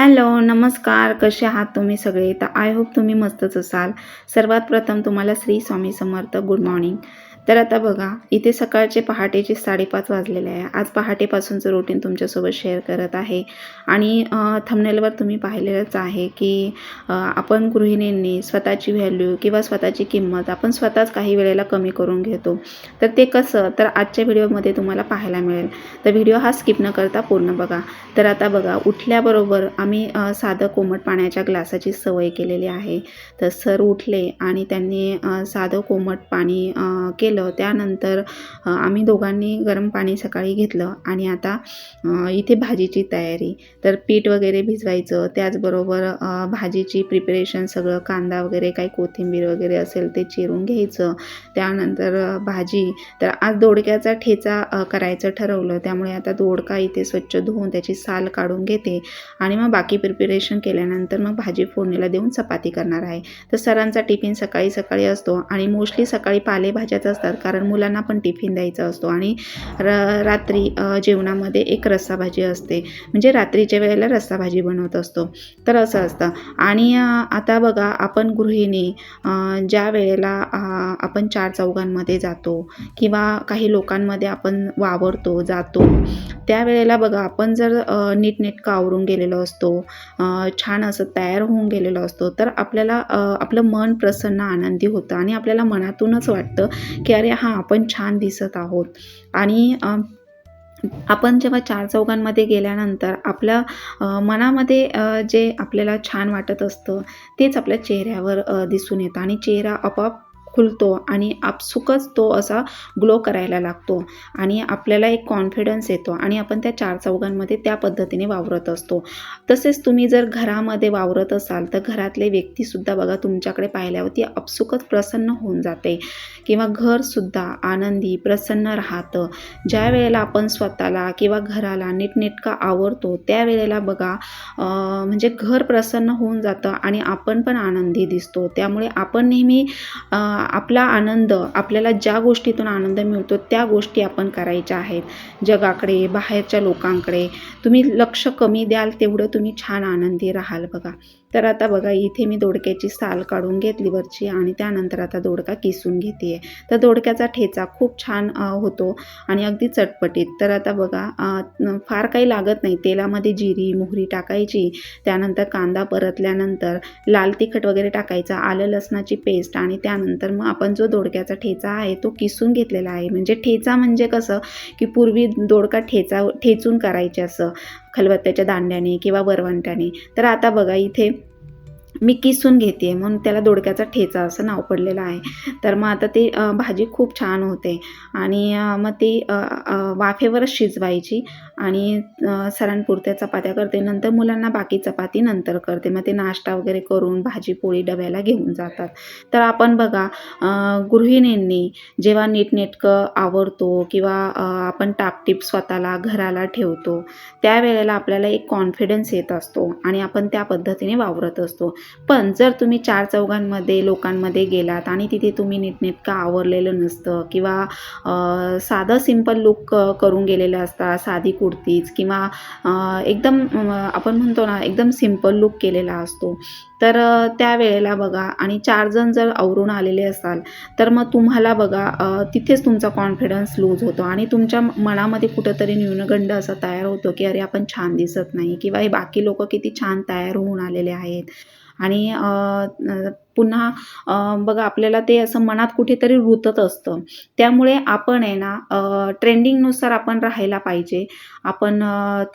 Hello नमस्कार. कसे आहात तुम्ही सगळे? तर आय होप तुम्ही मस्तच असाल. सर्वात प्रथम तुम्हाला श्री स्वामी समर्थ गुड मॉर्निंग. तर आता बघा इथे सकाळचे पहाटेचे साडेपाच वाजलेले आहे. आज पहाटेपासूनचं रुटीन तुमच्यासोबत शेअर करत आहे. आणि थंबनेलवर तुम्ही पाहिलेलंच आहे की आपण गृहिणींनी स्वतःची व्हॅल्यू किंवा स्वतःची किंमत आपण स्वतःच काही वेळेला कमी करून घेतो. तर ते कसं? तर आजच्या व्हिडिओमध्ये तुम्हाला पाहायला मिळेल. तर व्हिडिओ हा स्किप न करता पूर्ण बघा. तर आता बघा उठल्याबरोबर आम्ही साधं कोमट पाण्याच्या ग्लासाची सवय केलेली आहे. तर सर उठले आणि त्यांनी साधं कोमट पाणी केलं. केलं. त्यानंतर आम्ही दोघांनी गरम पाणी सकाळी घेतलं आणि आता इथे भाजीची तयारी. तर पीठ वगैरे भिजवायचं त्याचबरोबर भाजीची प्रिपरेशन सगळं कांदा वगैरे काही कोथिंबीर वगैरे असेल ते चिरून घ्यायचं. त्यानंतर भाजी. तर आज दोडक्याचा ठेचा करायचं ठरवलं. त्यामुळे आता दोडका इथे स्वच्छ धुवून त्याची साल काढून घेते आणि मग बाकी प्रिपरेशन केल्यानंतर मग भाजी फोडणीला देऊन चपाती करणार आहे. तर सरांचा टिफिन सकाळी सकाळी असतो आणि मोस्टली सकाळी पालेभाज्याचा असतात. कारण मुलांना पण टिफिन द्यायचा असतो आणि र रात्री जेवणामध्ये एक रस्साभाजी असते. म्हणजे रात्रीच्या वेळेला रस्साभाजी बनवत असतो. तर असं असतं. आणि आता बघा आपण गृहिणी ज्या वेळेला आपण चार चौघांमध्ये जातो किंवा काही लोकांमध्ये आपण वावरतो जातो त्यावेळेला बघा आपण जर नीटनेटकं आवरून गेलेलो असतो छान असं तयार होऊन गेलेलो असतो तर आपल्याला आपलं मन प्रसन्न आनंदी होतं आणि आपल्याला मनातूनच वाटतं की अरे हां आपण छान दिसत आहोत. आणि आपण जेव्हा चार चौघांमध्ये गेल्यानंतर आपल्या मनामध्ये जे आपल्याला छान वाटत असतं तेच आपल्या चेहऱ्यावर दिसून येतं. आणि चेहरा आपोआप खुलतो आणि आपसुकच तो असा ग्लो करायला लागतो. आणि आपल्याला एक कॉन्फिडन्स येतो आणि आपण त्या चार चौघांमध्ये त्या पद्धतीने वावरत असतो. तसेच तुम्ही जर घरामध्ये वावरत असाल तर घरातले व्यक्तीसुद्धा बघा तुमच्याकडे पाहिल्यावरती आपसुकच प्रसन्न होऊन जाते. किंवा घरसुद्धा आनंदी प्रसन्न राहतं. ज्या वेळेला आपण स्वतःला किंवा घराला नीटनेटका आवडतो त्यावेळेला बघा म्हणजे घर प्रसन्न होऊन जातं आणि आपण पण आनंदी दिसतो. त्यामुळे आपण नेहमी आपला आनंद आपल्याला ज्या गोष्टीतून आनंद मिळतो त्या गोष्टी आपण करायच्या आहेत. जगाकडे बाहेरच्या लोकांकडे. तुम्ही लक्ष कमी द्याल तेवढं तुम्ही छान आनंदी राहाल बघा. तर आता बघा इथे मी दोडक्याची साल काढून घेतली वरची आणि त्यानंतर आता दोडका किसून घेते तर दोडक्याचा ठेचा खूप छान होतो आणि अगदी चटपटीत. तर आता बघा फार काही लागत नाही. तेलामध्ये जिरी मोहरी टाकायची त्यानंतर कांदा परतल्यानंतर लाल तिखट वगैरे टाकायचं आलं लसणाची पेस्ट आणि त्यानंतर मग आपण जो दोडक्याचा ठेचा आहे तो किसून घेतलेला आहे. म्हणजे ठेचा म्हणजे कसं की पूर्वी दोडका ठेचा ठेचून करायचे असं. खलबत्त्याच्या दांड्याने किंवा वरवंट्याने. तर आता बघा इथे मी किसून घेते म्हणून त्याला दोडक्याचा ठेचा असं नाव पडलेलं आहे. तर मग आता ते भाजी खूप छान होते. आणि मग ती वाफेवरच शिजवायची आणि सरांपुरत्या चपात्या करते. नंतर मुलांना बाकी चपाती नंतर करते. मग ते नाश्ता वगैरे करून भाजी पोळी डब्याला घेऊन जातात. तर आपण बघा गृहिणींनी जेव्हा नीटनेटकं आवडतो किंवा आपण टापटीप स्वतःला घराला ठेवतो त्यावेळेला आपल्याला एक कॉन्फिडन्स येत असतो आणि आपण त्या पद्धतीने वावरत असतो. पण जर तुम्ही चार चौघांमध्ये लोकांमध्ये गेलात आणि तिथे तुम्ही नीटनेटकं आवरलेलं नसतं किंवा साधं सिंपल लुक करून गेलेलं असता साधी कुर्तीज किंवा एकदम आपण म्हणतो ना एकदम सिंपल लुक केलेला असतो तर त्या त्यावेळेला बघा आणि चार जण जर आवरून आलेले असाल तर मग तुम्हाला बघा तिथेच तुमचा कॉन्फिडन्स लूज होतो आणि तुमच्या मनामध्ये कुठंतरी न्यूनगंड असा तयार होतो की अरे आपण छान दिसत नाही किंवा हे बाकी लोक किती छान तयार होऊन आलेले आहेत. आणि पुन्हा बघा आपल्याला ते असं मनात कुठेतरी रुतत असतं. त्यामुळे आपण आहे ना ट्रेंडिंगनुसार आपण राहायला पाहिजे. आपण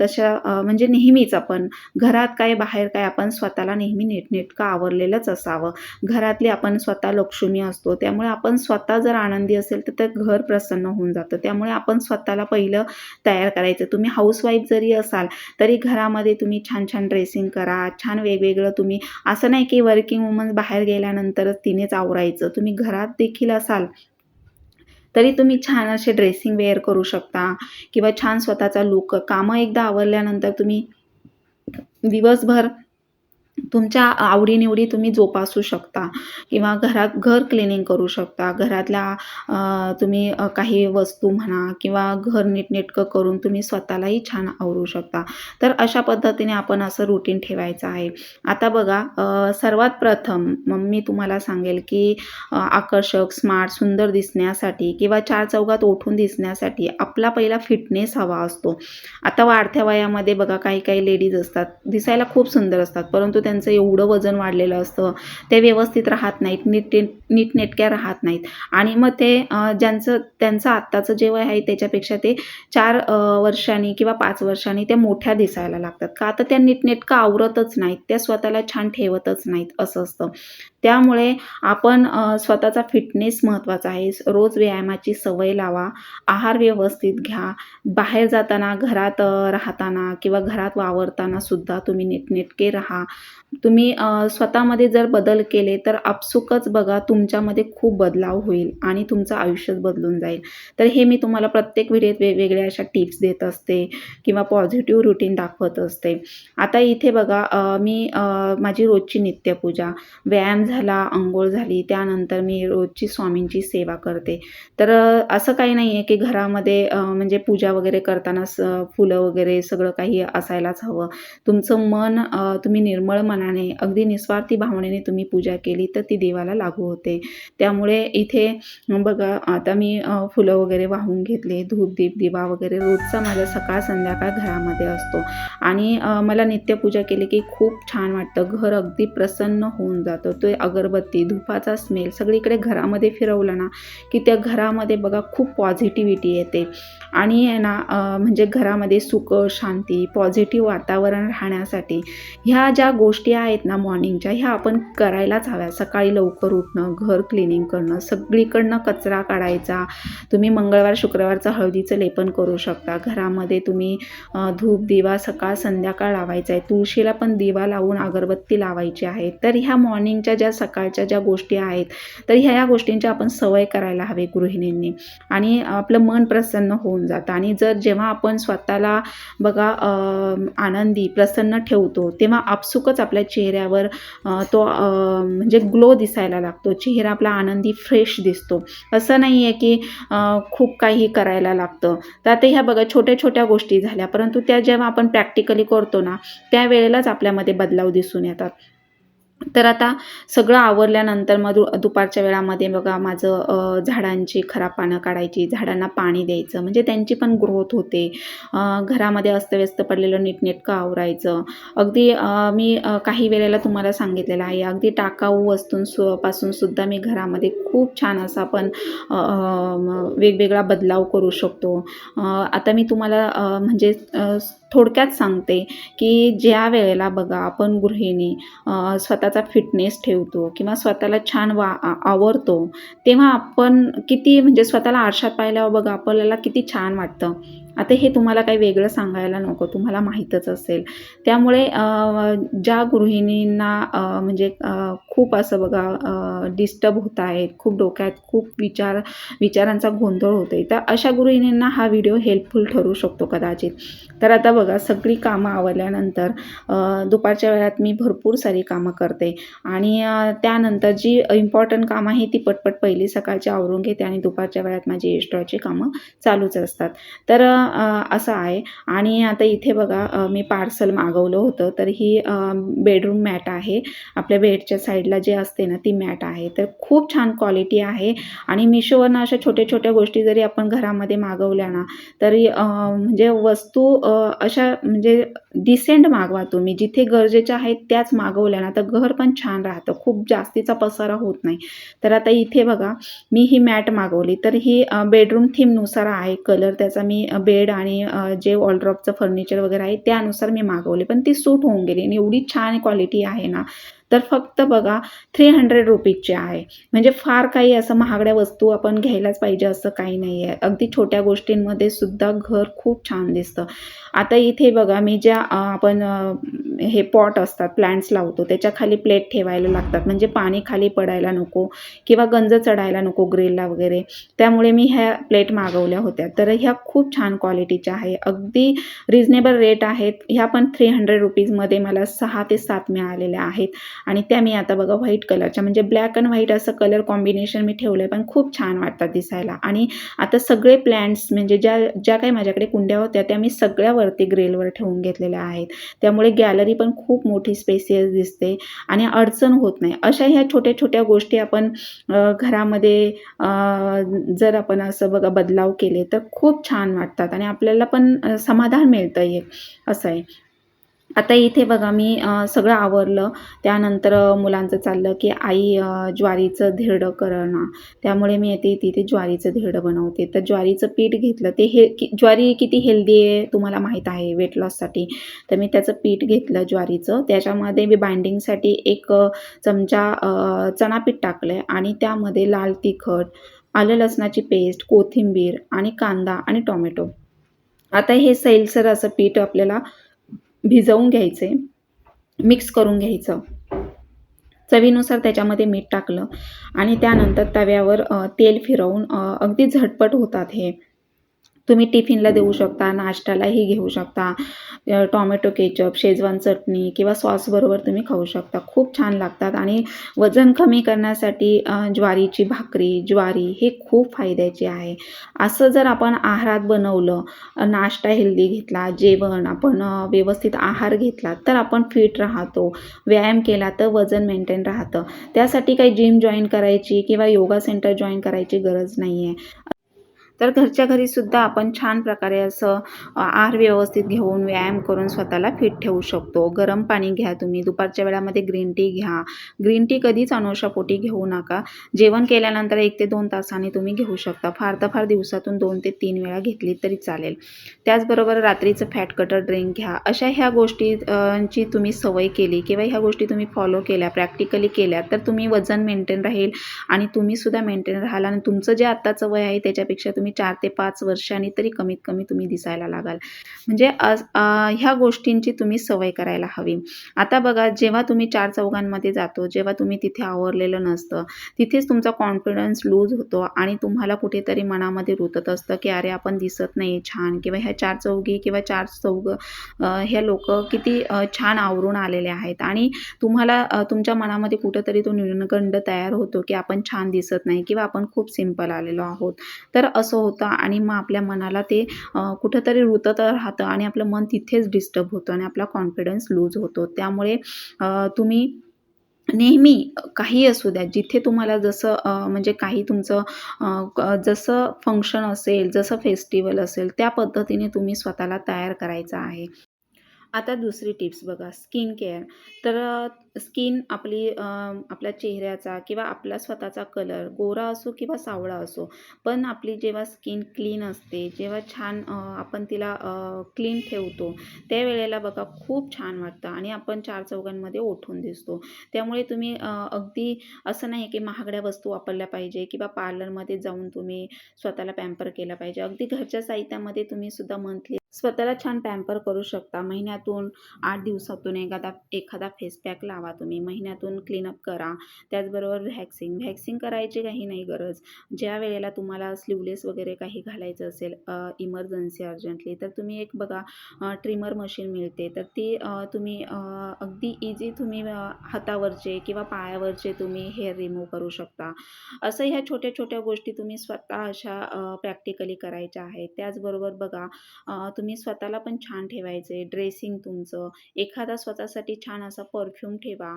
तशा म्हणजे नेहमीच आपण घरात काय बाहेर काय आपण स्वतःला नेहमी नीटनेटकं आवरलेलंच असावं. घरातली आपण स्वतः लक्ष्मी असतो. त्यामुळे आपण स्वतः जर आनंदी असेल तर ते घर प्रसन्न होऊन जातं. त्यामुळे आपण स्वतःला पहिलं तयार करायचं. तुम्ही हाऊसवाईफ जरी असाल तरी घरामध्ये तुम्ही छान छान ड्रेसिंग करा. छान वेगवेगळं तुम्ही असं नाही की वर्किंग वुमन्स बाहेर गेल्यानंतरच तिनेच आवरायचं. तुम्ही घरात देखील असाल तरी तुम्ही छान असे ड्रेसिंग वेअर करू शकता किंवा छान स्वतःचा लुक कामं एकदा आवरल्यानंतर तुम्ही दिवसभर तुमच्या आवडीनिवडी तुम्ही जोपासू शकता किंवा घरात घर क्लिनिंग करू शकता. घरातल्या तुम्ही काही वस्तू म्हणा किंवा घर नीटनेटकं करून तुम्ही स्वतःलाही छान आवरू शकता. तर अशा पद्धतीने आपण असं रुटीन ठेवायचं आहे. आता बघा सर्वात प्रथम मग मी तुम्हाला सांगेल की आकर्षक स्मार्ट सुंदर दिसण्यासाठी किंवा चार चौघात उठून दिसण्यासाठी आपला पहिला फिटनेस हवा असतो. आता वाढत्या वयामध्ये बघा काही काही लेडीज असतात दिसायला खूप सुंदर असतात परंतु त्यांचं एवढं वजन वाढलेलं असतं. ते व्यवस्थित राहत नाहीत नीट नीटनेटक्या राहत नाहीत. आणि मग ते ज्यांचं त्यांचं आत्ताचं जे वय आहे त्याच्यापेक्षा ते चार वर्षांनी किंवा पाच वर्षांनी त्या मोठ्या दिसायला लागतात. का तर त्या नीटनेटकं आवरतच नाहीत त्या स्वतःला छान ठेवतच नाहीत असं असतं. त्यामुळे आपण स्वतःचा फिटनेस महत्त्वाचा आहे. रोज व्यायामाची सवय लावा. आहार व्यवस्थित घ्या. बाहेर जाताना घरात राहताना किंवा घरात वावरताना सुद्धा तुम्ही नीटनेटके राहा. तुम्ही स्वतःमध्ये जर बदल केले तर आपसुकच बघा तुमच्यामध्ये खूप बदलाव होईल आणि तुमचं आयुष्यच बदलून जाईल. तर हे मी तुम्हाला प्रत्येक व्हिडिओत वेगवेगळ्या अशा टिप्स देत असते किंवा पॉझिटिव्ह रुटीन दाखवत असते. आता इथे बघा मी माझी रोजची नित्यपूजा. व्यायाम झाला अंघोळ झाली त्यानंतर मी रोजची स्वामींची सेवा करते. तर असं काही नाही आहे की घरामध्ये म्हणजे पूजा वगैरे करताना स फुलं वगैरे सगळं काही असायलाच हवं. तुमचं मन तुम्ही निर्मळ मनाने अगदी निस्वार्थी भावनेने तुम्ही पूजा केली तर ती देवाला लागू होते. त्यामुळे इथे बघा आता मी फुलं वगैरे वाहून घेतले धूप दीप दिवा वगैरे रोजचा माझा सकाळ संध्याकाळ घरामध्ये असतो. आणि मला नित्यपूजा केली की खूप छान वाटतं. घर अगदी प्रसन्न होऊन जातं. तो अगरबत्ती धुपाचा स्मेल सगळीकडे घरामध्ये फिरवलं ना की त्या घरामध्ये बघा खूप पॉझिटिव्हिटी येते. आणि आहे ना म्हणजे घरामध्ये सुख शांती पॉझिटिव्ह वातावरण राहण्यासाठी ह्या ज्या गोष्टी आहेत ना मॉर्निंगच्या ह्या आपण करायलाच हव्या. सकाळी लवकर उठणं घर क्लिनिंग करणं सगळीकडनं कचरा काढायचा. तुम्ही मंगळवार शुक्रवारचं हळदीचं लेपन करू शकता. घरामध्ये तुम्ही धूप दिवा सकाळ संध्याकाळ लावायचा आहे. तुळशीला पण दिवा लावून अगरबत्ती लावायची आहे. तर ह्या मॉर्निंगच्या ज्या सकाळच्या ज्या गोष्टी आहेत तर ह्या या गोष्टींची आपण सवय करायला हवी गृहिणींनी. आणि आपलं मन प्रसन्न होऊन जातं. आणि जर जेव्हा आपण स्वतःला बघा आनंदी प्रसन्न ठेवतो तेव्हा आपसुकच आपल्या चेहऱ्यावर तो म्हणजे ग्लो दिसायला लागतो. चेहरा आपला आनंदी फ्रेश दिसतो. असं नाही आहे की खूप काही करायला लागतं. तर आता ह्या बघा छोट्या छोट्या गोष्टी झाल्या. परंतु त्या जेव्हा आपण प्रॅक्टिकली करतो ना त्यावेळेलाच आपल्यामध्ये बदलाव दिसून येतात. तर आता सगळं आवरल्यानंतर मग दु दुपारच्या वेळामध्ये बघा माझं झाडांची खराब पानं काढायची झाडांना पाणी द्यायचं म्हणजे त्यांची पण ग्रोथ होते. घरामध्ये अस्तव्यस्त पडलेलं नीटनेटकं आवरायचं. अगदी मी काही वेळेला तुम्हाला सांगितलेलं आहे अगदी टाकाऊ वस्तूंपासून सुद्धा मी घरामध्ये खूप छान असा पण वेगवेगळा बदलाव करू शकतो. आता मी तुम्हाला म्हणजे थोडक्यात सांगते की ज्या वेळेला बघा आपण गृहिणी स्वतःचा फिटनेस ठेवतो किंवा स्वतःला छान वा आवरतो तेव्हा आपण किती म्हणजे स्वतःला आरशात पाहिल्यावर बघा आपल्याला किती छान वाटतं. आता हे तुम्हाला काही वेगळं सांगायला नको तुम्हाला माहीतच असेल. त्यामुळे ज्या गृहिणींना म्हणजे खूप असं बघा डिस्टर्ब होत आहेत खूप डोक्यात खूप विचार विचारांचा गोंधळ होतोय तर अशा गृहिणींना हा व्हिडिओ हेल्पफुल ठरू शकतो कदाचित. तर आता बघा सगळी कामं आवरल्यानंतर दुपारच्या वेळात मी भरपूर सारी कामं करते. आणि त्यानंतर जी इम्पॉर्टंट कामं आहे ती पटपट पहिली सकाळची आवरून घेते आणि दुपारच्या वेळात माझी एक्स्ट्राची कामं चालूच असतात. तर असं आहे. आणि आता इथे बघा मी पार्सल मागवलं होतं तर ही बेडरूम मॅट आहे. आपल्या बेडच्या साईडला जे असते ना ती मॅट आहे. तर खूप छान क्वालिटी आहे. आणि मिशोवरनं अशा छोट्या छोट्या गोष्टी जरी आपण घरामध्ये मागवल्या ना तरी म्हणजे वस्तू अशा म्हणजे डिसेंट मागवा तुम्ही. जिथे गरजेच्या आहेत त्याच मागवल्या ना तर घर पण छान राहतं. खूप जास्तीचा पसारा होत नाही. तर आता इथे बघा मी ही मॅट मागवली. तर ही बेडरूम थीमनुसार आहे. कलर त्याचा मी बेड बेड आणि जे वॉलड्रॉपचं फर्निचर वगैरे आहे त्यानुसार मी मागवले. पण ती सूट होऊन गेली आणि एवढी छान क्वालिटी आहे ना तर फक्त बघा थ्री हंड्रेड रुपीजची आहे. म्हणजे फार काही असं महागड्या वस्तू आपण घ्यायलाच पाहिजे असं काही नाही आहे अगदी छोट्या गोष्टींमध्ये सुद्धा घर खूप छान दिसतं. आता इथे बघा मी ज्या आपण हे पॉट असतात प्लांट्स लावतो त्याच्याखाली प्लेट ठेवायला लागतात. म्हणजे पाणी खाली पडायला नको किंवा गंज चढायला नको ग्रिलला वगैरे. त्यामुळे मी ह्या प्लेट मागवल्या होत्या. तर ह्या खूप छान क्वालिटीच्या आहे. अगदी रिजनेबल रेट आहेत. ह्या पण थ्री हंड्रेड रुपीजमध्ये मला सहा ते सात मिळालेल्या आहेत. आणि त्या मी आता बघा व्हाईट कलरच्या म्हणजे ब्लॅक अँड व्हाईट असं कलर कॉम्बिनेशन मी ठेवलं आहे पण खूप छान वाटतात दिसायला. आणि आता सगळे प्लॅन्ट्स म्हणजे ज्या ज्या काही माझ्याकडे कुंड्या होत्या त्या मी सगळ्यावरती ग्रेलवर ग्रिलवर ठेवून घेतलेल्या आहेत. त्यामुळे गॅलरी पण खूप मोठी स्पेसियस दिसते आणि अडचण होत नाही. अशा ह्या छोट्या छोट्या गोष्टी आपण घरामध्ये जर आपण असं बघा बदलाव केले तर खूप छान वाटतात आणि आपल्याला पण समाधान मिळतं आहे असं आहे. आता इथे बघा मी सगळं आवरलं. त्यानंतर मुलांचं चाललं की आई ज्वारीचं धिरडं करणार. त्यामुळे मी येते तिथे ज्वारीचं धिरडं बनवते. तर ज्वारीचं पीठ घेतलं ते हे की ज्वारी किती हेल्दी आहे तुम्हाला माहीत आहे वेट लॉससाठी तर मी त्याचं पीठ घेतलं ज्वारीचं. त्याच्यामध्ये मी बाइंडिंगसाठी एक चमचा चणापीठ चणा पीठ टाकलं आहे आणि त्यामध्ये लाल तिखट आलं लसणाची पेस्ट कोथिंबीर आणि कांदा आणि टोमॅटो आता हे सैलसर असं पीठ आपल्याला भिजवून घ्यायचे मिक्स करून घ्यायचं. चवीनुसार त्याच्यामध्ये मीठ टाकलं आणि त्यानंतर तव्यावर तेल फिरवून अगदी झटपट होतात हे. तुम्ही टिफिनला देऊ शकता नाश्त्यालाही घेऊ शकता टॉमॅटो केचप शेजवान चटणी किंवा सॉसबरोबर तुम्ही खाऊ शकता. खूप छान लागतात आणि वजन कमी करण्यासाठी ज्वारीची भाकरी ज्वारी हे खूप फायद्याची आहे. असं जर आपण आहारात बनवलं नाश्ता हेल्दी घेतला जेवण आपण व्यवस्थित आहार घेतला तर आपण फिट राहतो व्यायाम केला तर वजन मेंटेन राहतं. त्यासाठी काही जिम जॉईन करायची किंवा योगा सेंटर जॉईन करायची गरज नाही आहे तर घरच्या घरीसुद्धा आपण छान प्रकारे असं आहार व्यवस्थित घेऊन व्यायाम करून स्वतःला फिट ठेवू शकतो. गरम पाणी घ्या तुम्ही. दुपारच्या वेळामध्ये ग्रीन टी घ्या. ग्रीन टी कधीच अनोशापोटी घेऊ नका. जेवण केल्यानंतर एक ते दोन तासांनी तुम्ही घेऊ शकता. फार तर फार दिवसातून दोन ते तीन वेळा घेतली तरी चालेल. त्याचबरोबर रात्रीचं फॅट कटर ड्रिंक घ्या. अशा ह्या गोष्टींची तुम्ही सवय केली किंवा ह्या गोष्टी तुम्ही फॉलो केल्या प्रॅक्टिकली केल्या तर तुम्ही वजन मेंटेन राहील आणि तुम्हीसुद्धा मेंटेन राहाल. आणि तुमचं जे आत्ताचं वय आहे त्याच्यापेक्षा तुम्ही चार ते पाच वर्षांनी तरी कमीत कमी तुम्ही दिसायला लागाल. म्हणजे ह्या गोष्टींची तुम्ही सवय करायला हवी. आता बघा जेव्हा तुम्ही चार चौघांमध्ये जातो जेव्हा तुम्ही तिथे आवरलेलं नसतं तिथेच तुमचा कॉन्फिडन्स लूज होतो आणि तुम्हाला कुठेतरी मनामध्ये रुतत असतं की अरे आपण दिसत नाही छान किंवा ह्या चार चौघी किंवा चार चौघ ह्या लोक किती छान आवरून आलेले आहेत. आणि तुम्हाला तुमच्या मनामध्ये कुठंतरी तो न्यूनगंड तयार होतो की आपण छान दिसत नाही किंवा आपण खूप सिंपल आलेलो आहोत. तर असं होतं आणि मग आपल्या मनाला ते कुठंतरी रुतत राहतं आणि आपलं मन तिथेच डिस्टर्ब होतं आणि आपला कॉन्फिडन्स लूज होतो. त्यामुळे तुम्ही नेहमी काही असू द्या जिथे तुम्हाला जसं म्हणजे काही तुमचं जसं फंक्शन असेल जसं फेस्टिवल असेल त्या पद्धतीने तुम्ही स्वतःला तयार करायचं आहे. आता दुसरी टिप्स बघा स्किन केअर. तर स्किन आपली आपल्या चेहऱ्याचा किंवा आपला स्वतःचा कलर गोरा असो किंवा सावळा असो पण आपली जेव्हा स्किन क्लीन असते जेव्हा छान आपण तिला क्लीन ठेवतो त्यावेळेला बघा खूप छान वाटतं आणि आपण चार चौघांमध्ये ओठून दिसतो. त्यामुळे तुम्ही अगदी असं नाही की महागड्या वस्तू वापरल्या पाहिजे किंवा पार्लरमध्ये जाऊन तुम्ही स्वतःला पॅम्पर केला पाहिजे. अगदी घरच्या साहित्यामध्ये तुम्ही सुद्धा मंथली स्वतःला छान पॅम्पर करू शकता. महिन्यातून आठ दिवसातून एखादा एखादा फेस पॅक लावा तुम्ही. महिन्यातून क्लीनअप करा. त्याचबरोबर व्हॅक्सिंग व्हॅक्सिंग करायची काही नाही गरज. ज्या वेळेला तुम्हाला स्लीवलेस वगैरे काही घालायचं असेल इमर्जन्सी अर्जंटली तर तुम्ही एक बघा ट्रिमर मशीन मिळते. तर ती तुम्ही अगदी इझी तुम्ही हातावरचे किंवा पायावरचे तुम्ही हेअर रिमूव्ह करू शकता. असं ह्या छोट्या छोट्या गोष्टी तुम्ही स्वतः अशा प्रॅक्टिकली करायच्या आहेत. त्याचबरोबर बघा तुम्ही तुम्ही स्वतःला पण छान ठेवायचे. ड्रेसिंग तुमचं. एखादा स्वतःसाठी छान असा परफ्यूम ठेवा.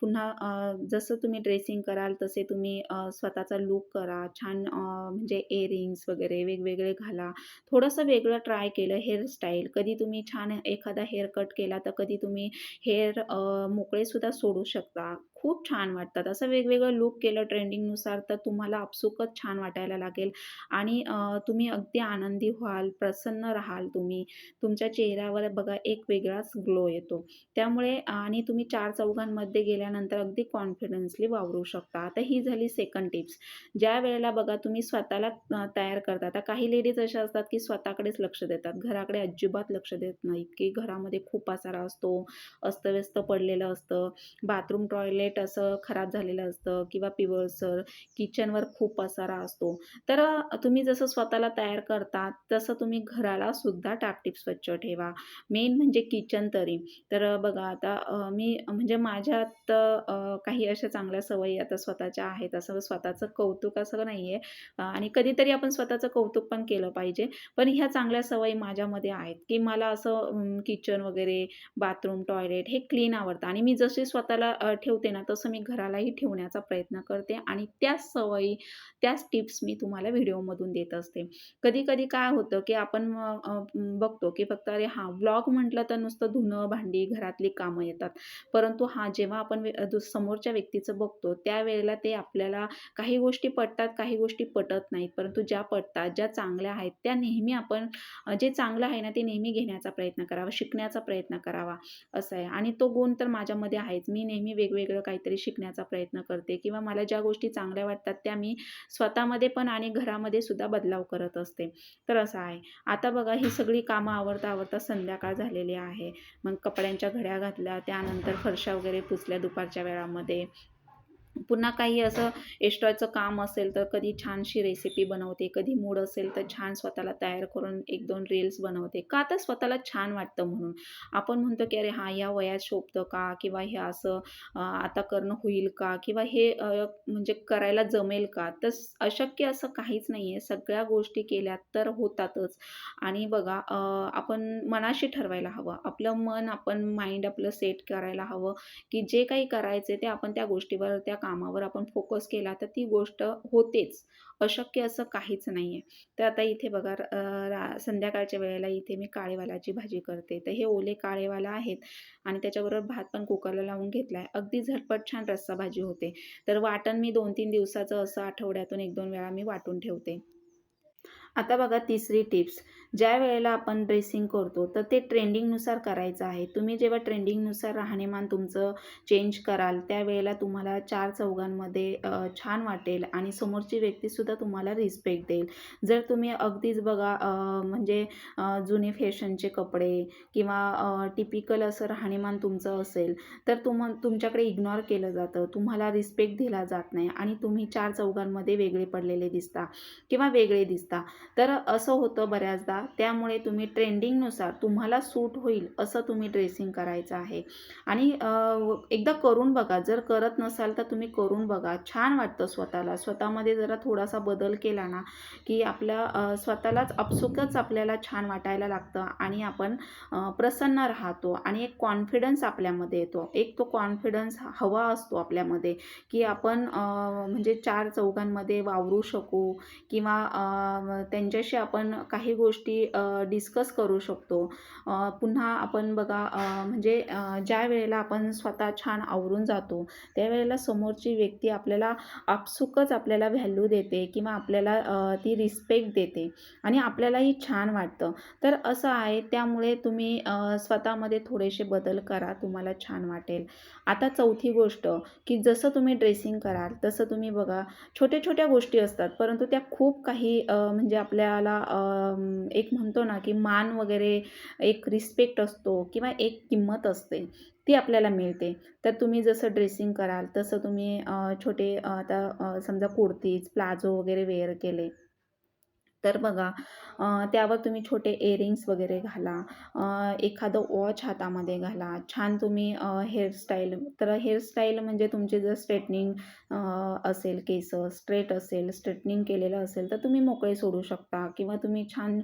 पुन्हा जसं तुम्ही ड्रेसिंग कराल तसे तुम्ही स्वतःचा लूक करा. छान म्हणजे इयरिंग्स वगैरे वेगवेगळे घाला. थोडंसं वेगळं ट्राय केलं हेअरस्टाईल कधी तुम्ही छान एखादा हेअर कट केला तर कधी तुम्ही हेअर मोकळेसुद्धा सोडू शकता. खूप छान वाटतात. असं वेगवेगळं लूक केलं ट्रेंडिंगनुसार तर तुम्हाला आपसुकच छान वाटायला लागेल. आणि तुम्ही अगदी आनंदी व्हाल प्रसन्न राहाल तुम्ही. तुमच्या चेहऱ्यावर बघा एक वेगळाच ग्लो येतो. त्यामुळे आणि तुम्ही चार चौघांमध्ये गेल्यानंतर अगदी कॉन्फिडन्सली वावरू शकता. आता ही झाली सेकंड टिप्स ज्या वेळेला बघा तुम्ही स्वतःला तयार करता. आता काही लेडीज अशा असतात की स्वतःकडेच लक्ष देतात. घराकडे अजिबात लक्ष देत नाहीत की घरामध्ये खूप पसारा असतो अस्तव्यस्त पडलेलं असतं. बाथरूम टॉयलेट असं खराब झालेलं असतं किंवा पिवळसर किचनवर खूप पसारा असतो. तर तुम्ही जसं स्वतःला तयार करता तसं तुम्ही घराला सुद्धा टापटीप स्वच्छ ठेवा. मेन म्हणजे किचन तरी. तर बघा आता मी म्हणजे माझ्यात काही अशा चांगल्या सवयी आता स्वतःच्या आहेत. असं स्वतःचं कौतुक असं नाही आहे आणि कधीतरी आपण स्वतःचं कौतुक पण केलं पाहिजे. पण ह्या चांगल्या सवयी माझ्यामध्ये आहेत की मला असं किचन वगैरे बाथरूम टॉयलेट हे क्लीन आवडतं. आणि मी जशी स्वतःला ठेवते ना तसं मी घरालाही ठेवण्याचा प्रयत्न करते आणि त्याच सवयी त्याच टिप्स मी तुम्हाला व्हिडिओमधून देत असते. कधी कधी काय होतं की आपण बघतो की फक्त अरे हां ब्लॉग म्हटलं तर नुसतं धुणं भांडी घरातली कामं येतात. परंतु हा जेव्हा आपण समोरच्या व्यक्तीचं बघतो त्यावेळेला ते आपल्याला काही गोष्टी पटतात काही गोष्टी पटत नाहीत. परंतु ज्या पटतात ज्या चांगल्या आहेत त्या नेहमी आपण जे चांगलं आहे ना ते नेहमी घेण्याचा प्रयत्न करावा शिकण्याचा प्रयत्न करावा असं आहे. आणि तो गुण तर माझ्यामध्ये आहेच. मी नेहमी वेगवेगळं काहीतरी शिकण्याचा प्रयत्न करते किंवा मला ज्या गोष्टी चांगल्या वाटतात त्या मी स्वतःमध्ये पण आणि घरामध्ये सुद्धा बदलाव करत असते. तर असं आहे. आता बघा ही सगळी कामं आवडता आवडता संध्याकाळ झालेली आहे. मग कपड्यांच्या घड्या घातल्या त्यानंतर फरशा वगैरे पुसल्या दुपारच्या वेळामध्ये. पुन्हा काही असं एक्स्ट्राचं काम असेल तर कधी छानशी रेसिपी बनवते कधी मूड असेल तर छान स्वतःला तयार करून एक दोन रील्स बनवते. का तर स्वतःला छान वाटतं म्हणून. आपण म्हणतो की अरे हां या वयात शोभतं का? किंवा हे असं आता करणं होईल का? किंवा हे म्हणजे करायला जमेल का? तर अशक्य असं काहीच नाही आहे सगळ्या गोष्टी केल्या तर होतातच. आणि बघा आपण मनाशी ठरवायला हवं. आपलं मन आपण माइंड आपलं सेट करायला हवं की जे काही करायचे ते आपण त्या गोष्टीवर त्या कामावर आपण फोकस केला तर ती गोष्ट होतेच. अशक्य असं काहीच नाही आहे तर आता इथे बघा रा संध्याकाळच्या वेळेला इथे मी काळेवालाची भाजी करते. तर हे ओले काळेवाला आहेत आणि त्याच्याबरोबर भात पण कुकरला लावून घेतला आहे अगदी झटपट छान रस्सा भाजी होते. तर वाटण मी दोन तीन दिवसाचं असं आठवड्यातून एक दोन वेळा मी वाटून ठेवते. आता बघा तिसरी टिप्स. ज्या वेळेला आपण ड्रेसिंग करतो तर ते ट्रेंडिंगनुसार करायचं आहे. तुम्ही जेव्हा ट्रेंडिंगनुसार राहणीमान तुमचं चेंज कराल त्यावेळेला तुम्हाला चार चौघांमध्ये छान वाटेल आणि समोरची व्यक्तीसुद्धा तुम्हाला रिस्पेक्ट देईल. जर तुम्ही अगदीच बघा म्हणजे जुने फॅशनचे कपडे किंवा टिपिकल असं राहणीमान तुमचं असेल तर तुम तुमच्याकडे इग्नॉर केलं जातं. तुम्हाला रिस्पेक्ट दिला जात नाही आणि तुम्ही चार चौघांमध्ये वेगळे पडलेले दिसता किंवा वेगळे दिसता. तर असं होतं बऱ्याचदा. त्यामुळे तुम्ही ट्रेंडिंगनुसार तुम्हाला सूट होईल असं तुम्ही ड्रेसिंग करायचं आहे. आणि एकदा करून बघा. जर करत नसाल तर तुम्ही करून बघा. छान वाटतं स्वतःला. स्वतःमध्ये जरा थोडासा बदल केला ना की आपल्या स्वतःलाच आपसुकच आपल्याला छान वाटायला लागतं आणि आपण प्रसन्न राहतो आणि एक कॉन्फिडन्स आपल्यामध्ये येतो. एक तो कॉन्फिडन्स हवा असतो आपल्यामध्ये की आपण म्हणजे चार चौघांमध्ये वावरू शकू किंवा त्यांच्याशी आपण काही गोष्टी डिस्कस करू शकतो. पुन्हा आपण बघा म्हणजे ज्या वेळेला आपण स्वतः छान आवरून जातो त्यावेळेला समोरची व्यक्ती आपल्याला आपसुकच आपल्याला व्हॅल्यू देते किंवा आपल्याला ती रिस्पेक्ट देते आणि आपल्यालाही छान वाटतं. तर असं आहे त्यामुळे तुम्ही स्वतःमध्ये थोडेसे बदल करा तुम्हाला छान वाटेल. आता चौथी गोष्ट की जसं तुम्ही ड्रेसिंग कराल तसं तुम्ही बघा छोट्या छोट्या गोष्टी असतात परंतु त्या खूप काही म्हणजे आपल्याला एक म्हणतो ना की मान वगैरे एक रिस्पेक्ट असतो किंवा एक किंमत असते ती आपल्याला मिळते. तर तुम्ही जसं ड्रेसिंग कराल तसं तुम्ही छोटे आता समजा कुर्तीज प्लाझो वगैरे वेअर केले तर बघा त्यावर तुम्ही छोटे एअरिंग्स वगैरे घाला एखादं वॉच हातामध्ये घाला. छान तुम्ही हेअरस्टाईल तर हेअरस्टाईल म्हणजे तुमचे जर स्ट्रेटनिंग असेल केस स्ट्रेट असेल स्ट्रेटनिंग केलेलं असेल तर तुम्ही मोकळे सोडू शकता किंवा तुम्ही छान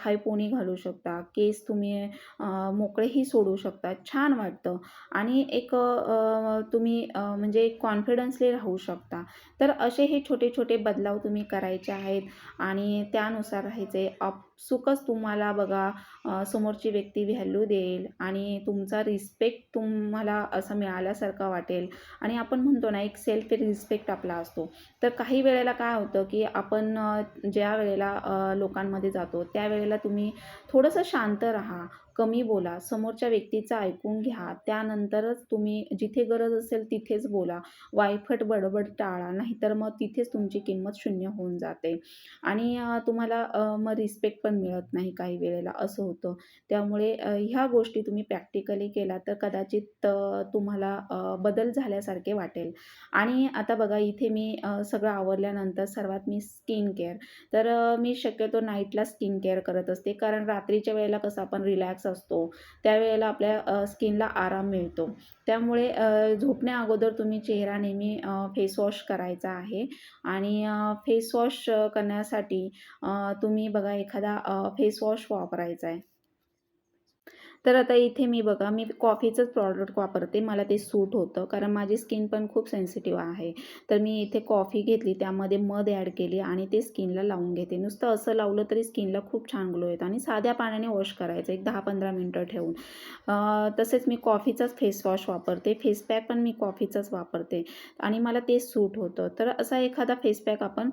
हाय पोनी घालू शकता. केस तुम्ही मोकळेही सोडू शकता. छान वाटतं. आणि एक तुम्ही म्हणजे कॉन्फिडन्सली राहू शकता. तर असे हे छोटे छोटे बदलाव तुम्ही करायचे आहेत. आणि त्यानुसार राहायचे अप सुखच तुम्हाला बघा समोरची व्यक्ती व्हॅल्यू देईल आणि तुमचा रिस्पेक्ट तुम्हाला असं मिळाल्यासारखं वाटेल. आणि आपण म्हणतो ना एक सेल्फ रिस्पेक्ट आपला असतो. तर काही वेळेला काय होतं की आपण ज्या वेळेला लोकांमध्ये जातो त्यावेळेला तुम्ही थोडंसं शांत राहा कमी बोला समोरच्या व्यक्तीचं ऐकून घ्या त्यानंतरच तुम्ही जिथे गरज असेल तिथेच बोला. वायफट बडबड टाळा नाहीतर मग तिथेच तुमची किंमत शून्य होऊन जाते. आणि तुम्हाला मग रिस्पेक्ट पण मिळत नाही काही वेळेला असं होतं. त्यामुळे ह्या गोष्टी तुम्ही प्रॅक्टिकली केला तर कदाचित तुम्हाला बदल झाल्यासारखे वाटेल. आणि आता बघा इथे मी सगळं आवरल्यानंतर सर्वात मी स्किन केअर तर मी शक्यतो नाईटला स्किन केअर करत असते. कारण रात्रीच्या वेळेला कसं आपण रिलॅक्स असतो त्यावेळेला आपल्या स्किनला आराम मिळतो. त्यामुळे झोपण्या अगोदर तुम्ही चेहरा नेहमी फेसवॉश करायचा आहे. आणि फेसवॉश करण्यासाठी तुम्ही बघा एखादा फेसवॉश वापरायचा आहे. तर आता इथे मी बघा मी कॉफीचंच प्रॉडक्ट वापरते. मला ते सूट होतं. कारण माझी स्किन पण खूप सेन्सिटिव्ह आहे. तर मी इथे कॉफी घेतली. त्यामध्ये मध ॲड केली आणि ते स्किनला लावून घेते. नुसतं असं लावलं तरी स्किनला खूप छान ग्लो येतं आणि साध्या पाण्याने वॉश करायचं. एक दहा पंधरा मिनटं ठेवून. तसेच मी कॉफीचाच फेस वॉश वापरते. फेस पॅक पण मी कॉफीचाच वापरते. आणि मला ते सूट होतं. तर असा एखादा फेस पॅक आपण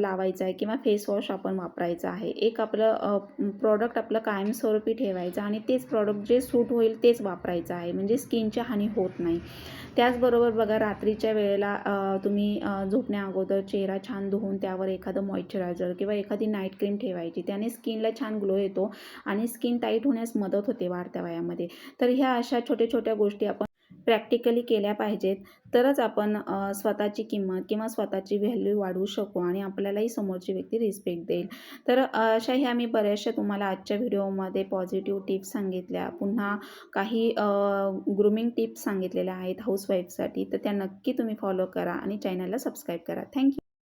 लावायचा आहे किंवा फेस वॉश आपण वापरायचा आहे. एक आपलं प्रॉडक्ट आपलं कायमस्वरूपी ठेवायचं आणि तेच प्रॉडक्ट जे सूट होईल तेच वापरायचं आहे. म्हणजे स्किनची हानी होत नाही. त्याचबरोबर बघा रात्रीच्या वेळेला तुम्ही झोपण्या अगोदर चेहरा छान धुवून त्यावर एखादं मॉइश्चरायझर किंवा एखादी नाईट क्रीम ठेवायची. त्याने स्किनला छान ग्लो येतो आणि स्किन टाईट होण्यास मदत होते वाढत्या वयामध्ये. तर ह्या अशा छोट्या छोट्या गोष्टी आपण प्रॅक्टिकली केल्या पाहिजेत तरच आपण स्वतःची किंमत किंवा स्वतःची व्हॅल्यू वाढवू शकू आणि आपल्यालाही समोरची व्यक्ती रिस्पेक्ट देईल. तर अशा ह्या मी बऱ्याचशा तुम्हाला आजच्या व्हिडिओमध्ये पॉझिटिव्ह टिप्स सांगितल्या. पुन्हा काही ग्रुमिंग टिप्स सांगितलेल्या आहेत हाऊसवाईफसाठी तर त्या नक्की तुम्ही फॉलो करा आणि चॅनलला सबस्क्राईब करा. थँक्यू